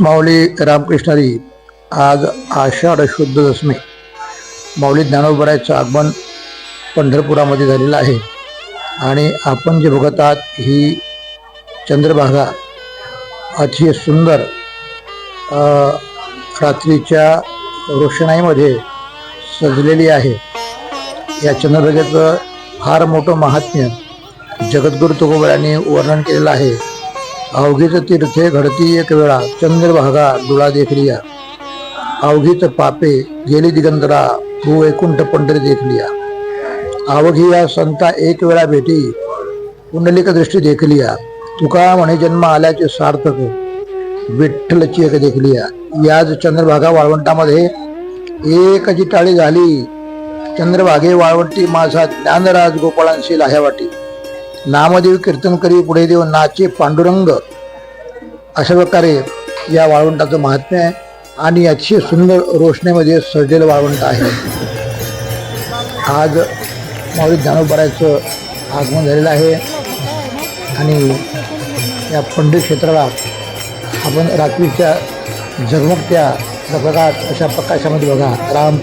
माऊली रामकृष्णारी आज आषाढ शुद्ध दशमी. माऊली ज्ञानोबरायचं आगमन पंढरपुरामध्ये झालेलं आहे. आणि आपण जे बघत आहात ही चंद्रभागा अतिशय सुंदर रात्रीच्या रोषणाईमध्ये सजलेली आहे. या चंद्रभागेचं फार मोठं महात्म्य जगद्गुरु तुकोबरायांनी वर्णन केलेलं आहे. अवघीच तीर्थे घडती एक वेळा. चंद्रभागा डोळा देखलिया. अवघीच पापे गेली दिगंतरा भू वैकुंठ पंढरी देखलिया. अवघी या संता एक वेळा भेटी पुंडलिक दृष्टी देखलिया. तुका म्हणे जन्म आल्याचे सार्थक. विठ्ठलची एक देखलिया. याच चंद्रभागा वाळवंटामध्ये एक टाळी झाली. चंद्रभागे वाळवंटी माझा ज्ञानराज गोपाळांशी लाह्यावाटी. नामदेव कीर्तन करी पुढे देव नाचे पांडुरंग. अशा प्रकारे या वाळवंटाचं महात्म्य आहे आणि अतिशय सुंदर रोषणीमध्ये सजलेलं वाळवंट आहे. आज माऊली ज्ञानोबरायचं आगमन झालेलं आहे आणि या पंडित क्षेत्राला आपण रात्रीच्या झगमगत्या प्रकाश अशा प्रकाशामध्ये बघा राम